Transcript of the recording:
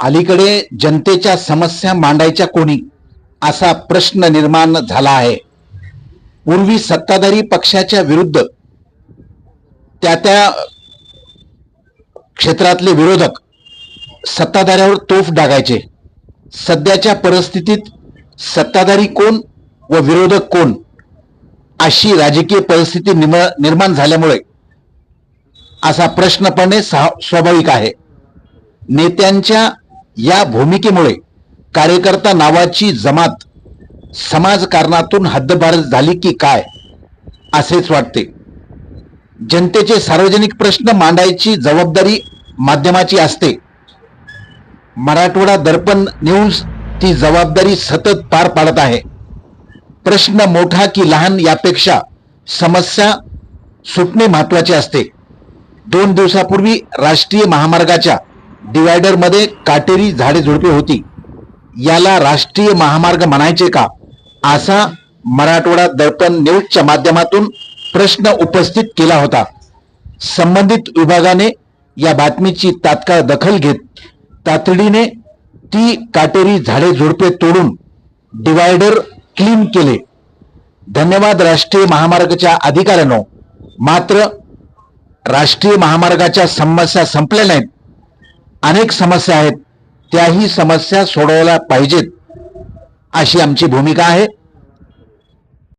अलीकडे जनतेच्या समस्या मांडायच्या कोणी असा प्रश्न निर्माण झाला आहे. पूर्वी सत्ताधारी पक्षाच्या विरुद्ध त्या त्या क्षेत्रातले विरोधक सत्ताधाऱ्यावर तोफ डागायचे. सध्याच्या परिस्थितीत सत्ताधारी कोण व विरोधक कोण अशी राजकीय परिस्थिती निम- निर्माण झाल्यामुळे असा प्रश्न पडणे स्वाभाविक आहे. नेत्यांच्या या भूमिकेमुळे कार्यकर्ता नावाची जमात समाजकारणातून हद्दबार झाली की काय असेच वाटते. जनतेचे सार्वजनिक प्रश्न मांडायची जबाबदारी माध्यमाची असते. मराठवाडा दर्पण न्यूज ती जबाबदारी सतत पार पाडत आहे. प्रश्न मोठा की लहान यापेक्षा समस्या सुटणे महत्त्वाचे असते. दोन दिवसापूर्वी राष्ट्रीय महामार्गाच्या डिवायडरमध्ये काटेरी झाडे झुडपे होती. याला राष्ट्रीय महामार्ग म्हणायचे का? असा मराठवाडा दर्पण न्यूजच्या माध्यमातून प्रश्न उपस्थित केला होता. संबंधित विभागाने या बातमीची तात्काळ दखल घेत तातडीने ती काटेरी झाडे झुडपे तोडून डिवायडर क्लीन केले. धन्यवाद राष्ट्रीय महामार्गाच्या अधिकाऱ्यांनो. मात्र राष्ट्रीय महामार्गाच्या समस्या संपल्या नाहीत. अनेक समस्या आहेत त्याही समस्या सोडवल्या पाहिजेत अशी आमची भूमिका आहे.